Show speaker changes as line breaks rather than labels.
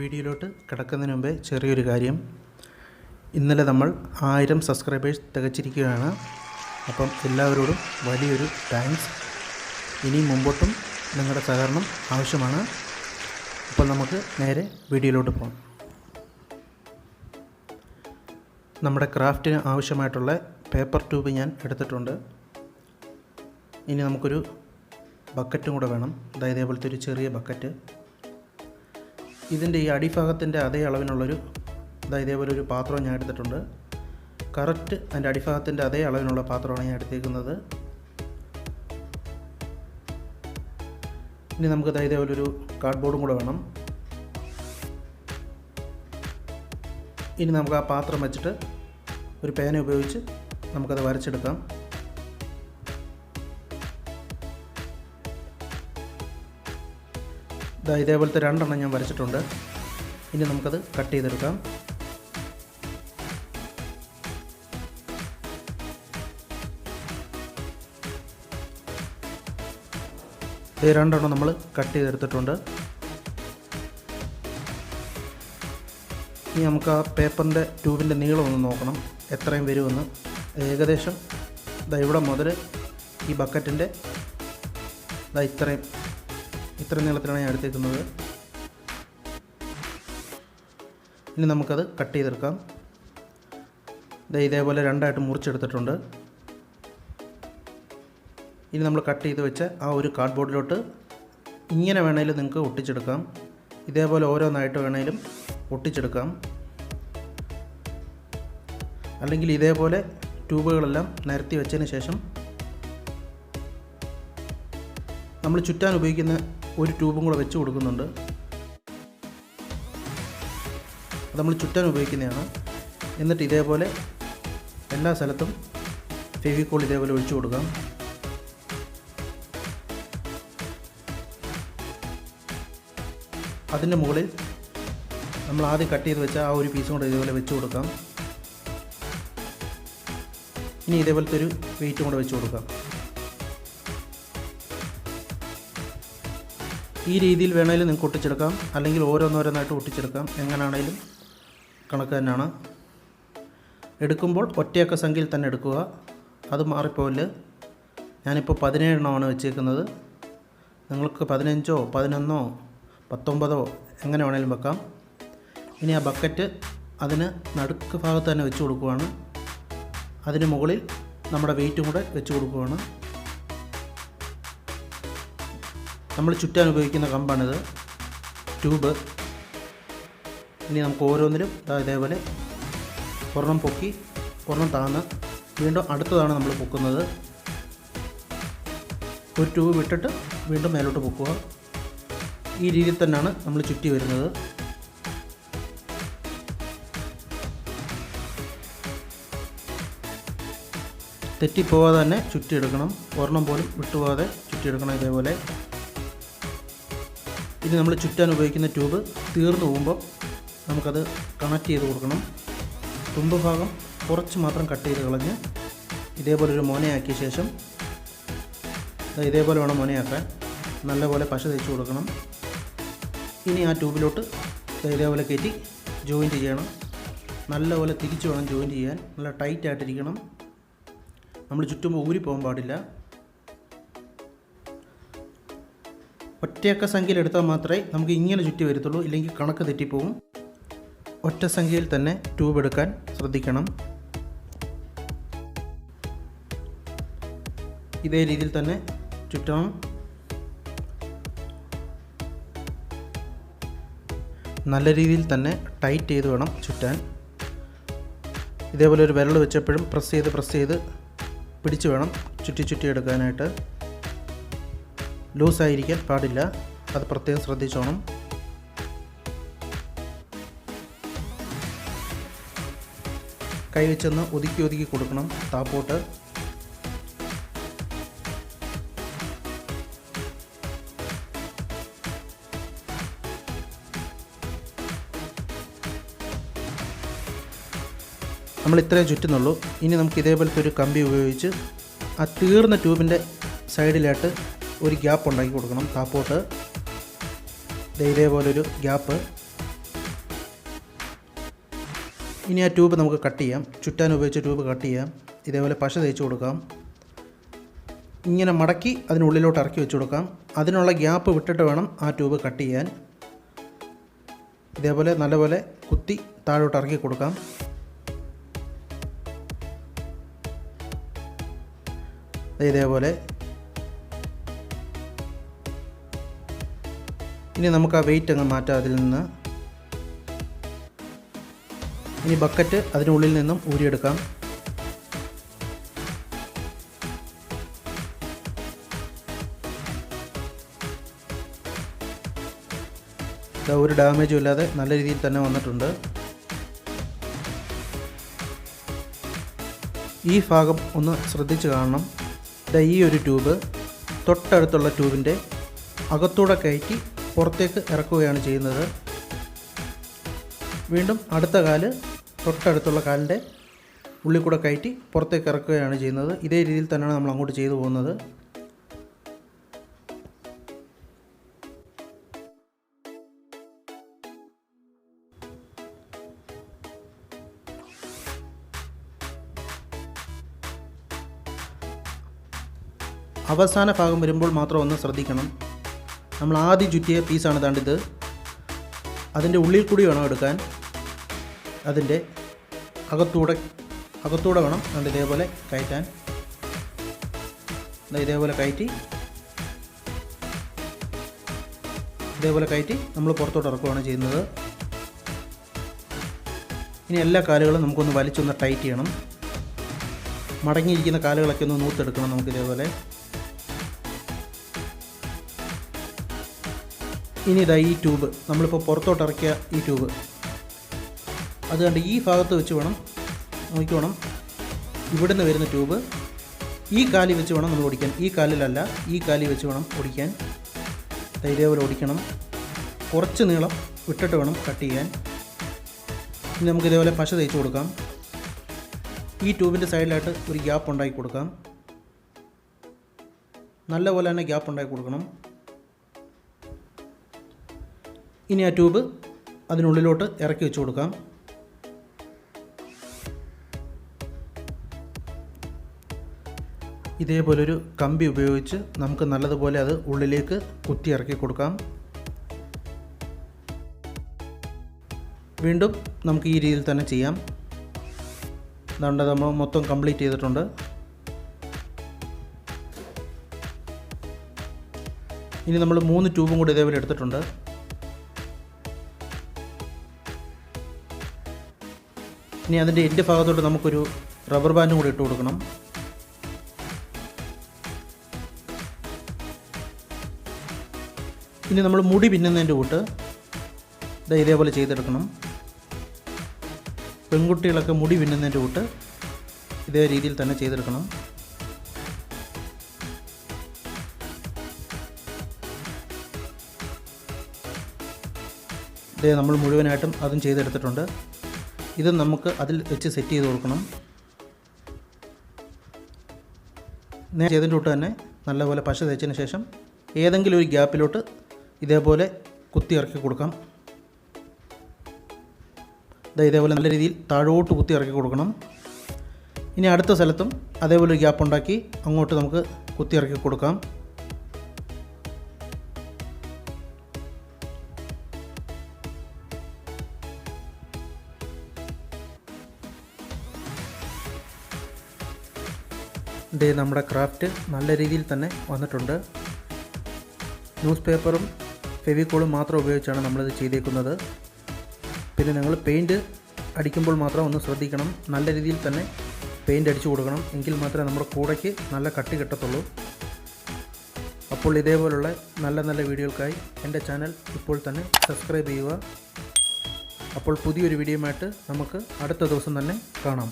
വീഡിയോയിലോട്ട് കിടക്കുന്നതിന് മുമ്പേ ചെറിയൊരു കാര്യം. ഇന്നലെ നമ്മൾ ആയിരം സബ്സ്ക്രൈബേഴ്സ് തികച്ചിരിക്കുകയാണ്. അപ്പം എല്ലാവരോടും വലിയൊരു താങ്ക്സ് ഇനി മുമ്പോട്ടും നിങ്ങളുടെ സഹകരണം ആവശ്യമാണ്. അപ്പോൾ നമുക്ക് നേരെ വീഡിയോയിലോട്ട് പോകാം. നമ്മുടെ ക്രാഫ്റ്റിന് ആവശ്യമായിട്ടുള്ള പേപ്പർ ട്യൂബ് ഞാൻ എടുത്തിട്ടുണ്ട്. ഇനി നമുക്കൊരു ബക്കറ്റും കൂടെ വേണം. അതായത് ഇതേപോലത്തെ ഒരു ചെറിയ ബക്കറ്റ് ഇതിന്റെ ഈ അടിഭാഗത്തിന്റെ അതേ അളവിനുള്ളൊരു അതായത് ഇതേപോലെ ഒരു പാത്രം ഞാൻ എടുത്തിട്ടുണ്ട്. കറക്റ്റ് അതിന്റെ അടിഭാഗത്തിന്റെ അതേ അളവിനുള്ള പാത്രമാണ് ഞാൻ എടുത്തേക്കുന്നത്. ഇനി നമുക്ക് ഇതേപോലെ ഒരു കാർഡ്ബോർഡും കൂടെ വേണം. ഇനി നമുക്ക് ആ പാത്രം വെച്ചിട്ട് ഒരു പേന ഉപയോഗിച്ച് നമുക്കത് വരച്ചെടുക്കാം. ഇതേപോലത്തെ രണ്ടെണ്ണം ഞാൻ വരച്ചിട്ടുണ്ട്. ഇനി നമുക്കത് കട്ട് ചെയ്തെടുക്കാം. ഇത് രണ്ടെണ്ണം നമ്മൾ കട്ട് ചെയ്തെടുത്തിട്ടുണ്ട്. ഇനി നമുക്ക് ആ പേപ്പറിന്റെ ട്യൂബിന്റെ നീളം ഒന്ന് നോക്കണം. എത്രയും വരുമെന്ന്. ഏകദേശം ഇതാ ഇവിടെ മുതൽ ഈ ബക്കറ്റിന്റെ ഇതാ ഇത്രയും ഇത്ര നീളത്തിലാണ് ഞാൻ എടുത്തേക്കുന്നത്. ഇനി നമുക്കത് കട്ട് ചെയ്തെടുക്കാം. ഇതേപോലെ രണ്ടായിട്ട് മുറിച്ചെടുത്തിട്ടുണ്ട്. ഇനി നമ്മൾ കട്ട് ചെയ്ത് വെച്ച ആ ഒരു കാർഡ്ബോർഡിലോട്ട് ഇങ്ങനെ വേണമെങ്കിലും നിങ്ങൾക്ക് ഒട്ടിച്ചെടുക്കാം. ഇതേപോലെ ഓരോന്നായിട്ട് വേണമെങ്കിലും ഒട്ടിച്ചെടുക്കാം. അല്ലെങ്കിൽ ഇതേപോലെ ട്യൂബുകളെല്ലാം നിരത്തി വെച്ചതിന് ശേഷം നമ്മൾ ചുറ്റാൻ ഉപയോഗിക്കുന്ന ഒരു ട്യൂബും കൂടെ വെച്ച് കൊടുക്കുന്നുണ്ട്. നമ്മൾ ചുറ്റാൻ ഉപയോഗിക്കുന്നതാണ്. എന്നിട്ട് ഇതേപോലെ എല്ലാ സ്ഥലത്തും ഫെവിക്കോൾ ഇതേപോലെ ഒഴിച്ചു കൊടുക്കാം. അതിന്റെ മുകളിൽ നമ്മൾ ആദ്യം കട്ട് ചെയ്ത് വെച്ച ആ ഒരു പീസും കൂടെ ഇതേപോലെ വെച്ച് കൊടുക്കാം. ഇനി ഇതേപോലത്തെ ഒരു വെയിറ്റും കൂടെ വെച്ച് കൊടുക്കാം. ഈ രീതിയിൽ വേണമെങ്കിലും നിങ്ങൾക്ക് ഒട്ടിച്ചെടുക്കാം. അല്ലെങ്കിൽ ഓരോന്നോരോന്നായിട്ട് ഒട്ടിച്ചെടുക്കാം. എങ്ങനെയാണേലും കണക്ക് തന്നെയാണ് എടുക്കുമ്പോൾ ഒറ്റയക്ക സംഖ്യയിൽ തന്നെ എടുക്കുക. അത് മാറിപ്പോവില്ല ഞാനിപ്പോൾ പതിനേഴെണ്ണമാണ് വെച്ചേക്കുന്നത്. നിങ്ങൾക്ക് പതിനഞ്ചോ പതിനൊന്നോ പത്തൊമ്പതോ എങ്ങനെ വേണേലും വെക്കാം. ഇനി ആ ബക്കറ്റ് അതിന് നടുക്ക് ഭാഗത്ത് തന്നെ വെച്ച് കൊടുക്കുവാണ്. അതിന് മുകളിൽ നമ്മുടെ വെയിറ്റും കൂടെ വെച്ച് കൊടുക്കുവാണ്. നമ്മൾ ചുറ്റാൻ ഉപയോഗിക്കുന്ന കമ്പാണിത് ട്യൂബ്. ഇനി നമുക്ക് ഓരോന്നിലും ഇതേപോലെ ഒരെണ്ണം പൊക്കി ഒരെണ്ണം താന്ന്. വീണ്ടും അടുത്തതാണ് നമ്മൾ പൊക്കുന്നത്. ഒരു ട്യൂബ് വിട്ടിട്ട് വീണ്ടും മേലോട്ട് പൊക്കുക. ഈ രീതിയിൽ തന്നെയാണ് നമ്മൾ ചുറ്റി വരുന്നത്. തെറ്റിപ്പോവാതെ തന്നെ ചുറ്റിയെടുക്കണം. ഒരെണ്ണം പോലും വിട്ടുപോകാതെ ചുറ്റിയെടുക്കണം ഇതേപോലെ. ഇനി നമ്മൾ ചുറ്റാൻ ഉപയോഗിക്കുന്ന ട്യൂബ് തീർന്നു പോകുമ്പോൾ നമുക്കത് കണക്ട് ചെയ്ത് കൊടുക്കണം. തുമ്പ് ഭാഗം കുറച്ച് മാത്രം കട്ട് ചെയ്ത് കളഞ്ഞ് ഇതേപോലെ ഒരു മോനയാക്കിയ ശേഷം ഇതേപോലെ വേണം മോനയാക്കാൻ. നല്ലപോലെ പശ തേച്ച് കൊടുക്കണം. ഇനി ആ ട്യൂബിലോട്ട് ഇതേപോലെ കയറ്റി ജോയിന്റ് ചെയ്യണം. നല്ലപോലെ തിരിച്ച് വേണം ജോയിന്റ് ചെയ്യാൻ. നല്ല ടൈറ്റായിട്ടിരിക്കണം. നമ്മൾ ചുറ്റുമ്പോൾ ഊരി പോകാൻ പാടില്ല. ഒറ്റയൊക്കെ സംഖ്യയിൽ എടുത്താൽ മാത്രമേ നമുക്ക് ഇങ്ങനെ ചുറ്റി വരത്തുള്ളൂ ഇല്ലെങ്കിൽ കണക്ക് തെറ്റിപ്പോവും. ഒറ്റ സംഖ്യയിൽ തന്നെ ട്യൂബ് എടുക്കാൻ ശ്രദ്ധിക്കണം. ഇതേ രീതിയിൽ തന്നെ ചുറ്റണം. നല്ല രീതിയിൽ തന്നെ ടൈറ്റ് ചെയ്ത് വേണം ചുറ്റാൻ. ഇതേപോലെ ഒരു വിരൽ വെച്ചപ്പോഴും പ്രസ് ചെയ്ത് പ്രസ് ചെയ്ത് പിടിച്ച് വേണം ചുറ്റി ചുറ്റി എടുക്കാനായിട്ട്. ലൂസായിരിക്കാൻ പാടില്ല. അത് പ്രത്യേകം ശ്രദ്ധിച്ചോണം. കൈ വെച്ചൊന്ന് ഒതുക്കി ഒതുക്കി കൊടുക്കണം താപ്പോട്ട്. നമ്മൾ ഇത്രയും ചുറ്റുന്നുള്ളൂ. ഇനി നമുക്ക് ഇതേപോലത്തെ ഒരു കമ്പി ഉപയോഗിച്ച് ആ തീർന്ന ട്യൂബിന്റെ സൈഡിലായിട്ട് ഒരു ഗ്യാപ്പ് ഉണ്ടാക്കി കൊടുക്കണം. താപ്പോട്ട് ഇതേപോലൊരു ഗ്യാപ്പ്. ഇനി ആ ട്യൂബ് നമുക്ക് കട്ട് ചെയ്യാം. ചുറ്റാൻ ഉപയോഗിച്ച ട്യൂബ് കട്ട് ചെയ്യാം. ഇതേപോലെ പശ തേച്ച് കൊടുക്കാം. ഇങ്ങനെ മടക്കി അതിനുള്ളിലോട്ട് ഇറക്കി വെച്ച് കൊടുക്കാം. അതിനുള്ള ഗ്യാപ്പ് വിട്ടിട്ട് വേണം ആ ട്യൂബ് കട്ട് ചെയ്യാൻ. ഇതേപോലെ നല്ലപോലെ കുത്തി താഴോട്ട് ഇറക്കി കൊടുക്കാം. ഇതേപോലെ ഇനി നമുക്ക് ആ വെയിറ്റ് അങ്ങ് മാറ്റാം. അതിൽ നിന്ന് ഇനി ബക്കറ്റ് അതിനുള്ളിൽ നിന്നും ഊരിയെടുക്കാം. ഒരു ഡാമേജും ഇല്ലാതെ നല്ല രീതിയിൽ തന്നെ വന്നിട്ടുണ്ട്. ഈ ഭാഗം ഒന്ന് ശ്രദ്ധിച്ച് കാണണം. ഇതാ ഈ ഒരു ട്യൂബ് തൊട്ടടുത്തുള്ള ട്യൂബിന്റെ അകത്തൂടെ കയറ്റി പുറത്തേക്ക് ഇറക്കുകയാണ് ചെയ്യുന്നത്. വീണ്ടും അടുത്ത കാൽ തൊട്ടടുത്തുള്ള കാലിന്റെ ഉള്ളിൽ കൂടെ കയറ്റി പുറത്തേക്ക് ഇറക്കുകയാണ് ചെയ്യുന്നത്. ഇതേ രീതിയിൽ തന്നെയാണ് നമ്മൾ അങ്ങോട്ട് ചെയ്തു പോകുന്നത്. അവസാന ഭാഗം വരുമ്പോൾ മാത്രം ഒന്ന് ശ്രദ്ധിക്കണം. നമ്മൾ ആദ്യം ചുറ്റിയ പീസാണ് താണ്ടിത് അതിന്റെ ഉള്ളിൽ കൂടി വേണം എടുക്കാൻ. അതിന്റെ അകത്തൂടെ അകത്തൂടെ വേണം അതുകൊണ്ട് ഇതേപോലെ കയറ്റാൻ. ഇതേപോലെ കയറ്റി. ഇതേപോലെ കയറ്റി നമ്മൾ പുറത്തോട്ട് ഇറക്കുകയാണ് ചെയ്യുന്നത്. ഇനി എല്ലാ കാലുകളും നമുക്കൊന്ന് വലിച്ചൊന്ന് ടൈറ്റ് ചെയ്യണം. മടങ്ങിയിരിക്കുന്ന കാലുകളൊക്കെ ഒന്ന് നൂത്തെടുക്കണം നമുക്ക് ഇതേപോലെ. ഇനി ഇതാ ഈ ട്യൂബ്. നമ്മളിപ്പോൾ പുറത്തോട്ട് ഇറക്കിയ ഈ ട്യൂബ്. അത് കണ്ട് ഈ ഭാഗത്ത് വെച്ച് വേണം നോക്കിക്കോണം ഇവിടുന്ന് വരുന്ന ട്യൂബ്. ഈ കാലി വെച്ച് വേണം നമ്മൾ ഓടിക്കാൻ. ഈ കാലിലല്ല ഈ കാലി വെച്ച് വേണം ഓടിക്കാൻ. ഇതേപോലെ ഓടിക്കണം. കുറച്ച് നീളം വിട്ടിട്ട് വേണം കട്ട് ചെയ്യാൻ. ഇനി നമുക്ക് ഇതേപോലെ പശ തേച്ച് കൊടുക്കാം. ഈ ട്യൂബിന്റെ സൈഡിലായിട്ട് ഒരു ഗ്യാപ്പ് ഉണ്ടാക്കി കൊടുക്കാം. നല്ലപോലെ തന്നെ ഗ്യാപ്പ് ഉണ്ടാക്കി കൊടുക്കണം. ഇനി ആ ട്യൂബ് അതിനുള്ളിലോട്ട് ഇറക്കി വെച്ച് കൊടുക്കാം. ഇതേപോലൊരു കമ്പി ഉപയോഗിച്ച് നമുക്ക് നല്ലതുപോലെ അത് ഉള്ളിലേക്ക് കുത്തി ഇറക്കി കൊടുക്കാം. വീണ്ടും നമുക്ക് ഈ രീതിയിൽ തന്നെ ചെയ്യാം. അതുകൊണ്ട് നമ്മൾ മൊത്തം കംപ്ലീറ്റ് ചെയ്തിട്ടുണ്ട്. ഇനി നമ്മൾ മൂന്ന് ട്യൂബും കൂടി ഇതേപോലെ എടുത്തിട്ടുണ്ട്. ഇനി അതിന്റെ എന്റെ ഭാഗത്തോട്ട് നമുക്കൊരു റബ്ബർ ബാൻഡും കൂടി ഇട്ട് കൊടുക്കണം. ഇനി നമ്മൾ മുടി പിന്നുന്നതിന്റെ കൂട്ട് ഇതാ ഇതേപോലെ ചെയ്തെടുക്കണം. പെൺകുട്ടികളൊക്കെ മുടി പിന്നുന്നതിന്റെ കൂട്ട് ഇതേ രീതിയിൽ തന്നെ ചെയ്തെടുക്കണം. ഇതേ നമ്മൾ മുഴുവനായിട്ടും അതും ചെയ്തെടുത്തിട്ടുണ്ട്. ഇത് നമുക്ക് അതിൽ വെച്ച് സെറ്റ് ചെയ്ത് കൊടുക്കണം. നേരെ ചെയ്തിന്റെ തൊട്ട് തന്നെ നല്ലപോലെ പശ തേച്ചതിന് ശേഷം ഏതെങ്കിലും ഒരു ഗ്യാപ്പിലോട്ട് ഇതേപോലെ കുത്തി ഇറക്കി കൊടുക്കാം. ഇതാ ഇതേപോലെ നല്ല രീതിയിൽ താഴോട്ട് കുത്തി ഇറക്കി കൊടുക്കണം. ഇനി അടുത്ത സ്ഥലത്തും അതേപോലെ ഒരു ഗ്യാപ്പ് ഉണ്ടാക്കി അങ്ങോട്ട് നമുക്ക് കുത്തി ഇറക്കി കൊടുക്കാം. ഇതേ നമ്മുടെ ക്രാഫ്റ്റ് നല്ല രീതിയിൽ തന്നെ വന്നിട്ടുണ്ട്. ന്യൂസ് പേപ്പറും ഫെവിക്കോളും മാത്രം ഉപയോഗിച്ചാണ് നമ്മളിത് ചെയ്തേക്കുന്നത്. പിന്നെ നിങ്ങൾ പെയിന്റ് അടിക്കുമ്പോൾ മാത്രം ഒന്ന് ശ്രദ്ധിക്കണം. നല്ല രീതിയിൽ തന്നെ പെയിന്റ് അടിച്ചു കൊടുക്കണം. എങ്കിൽ മാത്രമേ നമ്മുടെ കൂടയ്ക്ക് നല്ല കട്ടി കിട്ടത്തുള്ളൂ. അപ്പോൾ ഇതേപോലുള്ള നല്ല നല്ല വീഡിയോകൾക്കായി എന്റെ ചാനൽ ഇപ്പോൾ തന്നെ സബ്സ്ക്രൈബ് ചെയ്യുക. അപ്പോൾ പുതിയൊരു വീഡിയോയുമായിട്ട് നമുക്ക് അടുത്ത ദിവസം തന്നെ കാണാം.